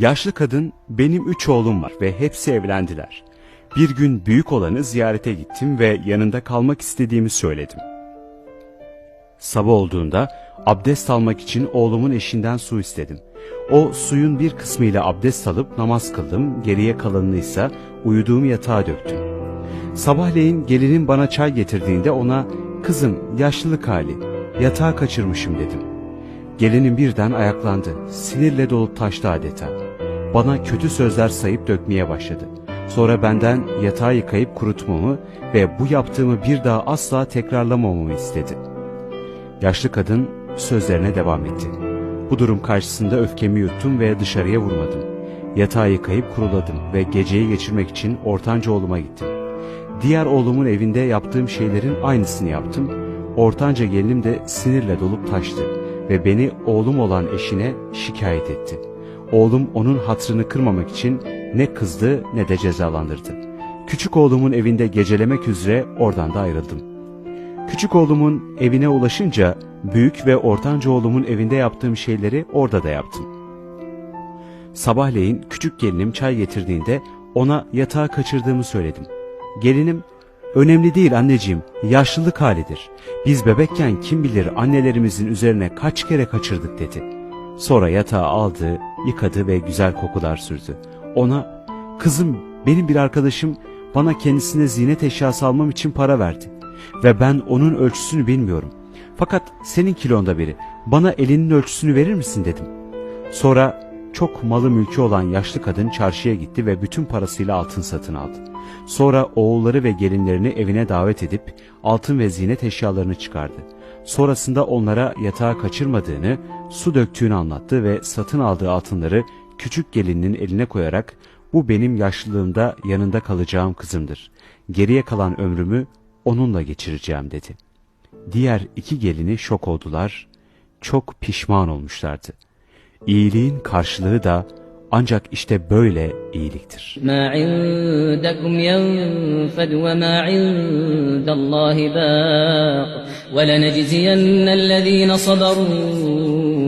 Yaşlı kadın, benim üç oğlum var ve hepsi evlendiler. Bir gün büyük olanı ziyarete gittim ve yanında kalmak istediğimi söyledim. Sabah olduğunda abdest almak için oğlumun eşinden su istedim. O suyun bir kısmıyla abdest alıp namaz kıldım, geriye kalanını ise uyuduğum yatağa döktüm. Sabahleyin gelinin bana çay getirdiğinde ona kızım yaşlılık hali yatağa kaçırmışım dedim. Gelinin birden ayaklandı. Sinirle dolup taştı adeta. Bana kötü sözler sayıp dökmeye başladı. Sonra benden yatağı yıkayıp kurutmamı ve bu yaptığımı bir daha asla tekrarlamamamı istedi. Yaşlı kadın sözlerine devam etti. Bu durum karşısında öfkemi yuttum ve dışarıya vurmadım. Yatağı yıkayıp kuruladım ve geceyi geçirmek için ortanca oğluma gittim. Diğer oğlumun evinde yaptığım şeylerin aynısını yaptım. Ortanca gelinim de sinirle dolup taştı ve beni oğlum olan eşine şikayet etti. Oğlum onun hatrını kırmamak için ne kızdı ne de cezalandırdı. Küçük oğlumun evinde gecelemek üzere oradan da ayrıldım. Küçük oğlumun evine ulaşınca büyük ve ortanca oğlumun evinde yaptığım şeyleri orada da yaptım. Sabahleyin küçük gelinim çay getirdiğinde ona yatağa kaçırdığımı söyledim. Gelinim, önemli değil anneciğim, yaşlılık halidir. Biz bebekken kim bilir annelerimizin üzerine kaç kere kaçırdık dedi. Sonra yatağı aldı, yıkadı ve güzel kokular sürdü. Ona, kızım benim bir arkadaşım bana kendisine ziynet eşyası almam için para verdi. Ve ben onun ölçüsünü bilmiyorum. Fakat senin kilonda biri, bana elinin ölçüsünü verir misin dedim. Sonra çok malı mülkü olan yaşlı kadın çarşıya gitti ve bütün parasıyla altın satın aldı. Sonra oğulları ve gelinlerini evine davet edip altın ve ziynet eşyalarını çıkardı. Sonrasında onlara yatağa kaçırmadığını, su döktüğünü anlattı ve satın aldığı altınları küçük gelininin eline koyarak bu benim yaşlılığımda yanında kalacağım kızımdır. Geriye kalan ömrümü onunla geçireceğim dedi. Diğer iki gelini şok oldular, çok pişman olmuşlardı. İyiliğin karşılığı da ancak işte böyle iyiliktir. ما عندكم ينفد وما عند الله باق ولنجزين الذين صبروا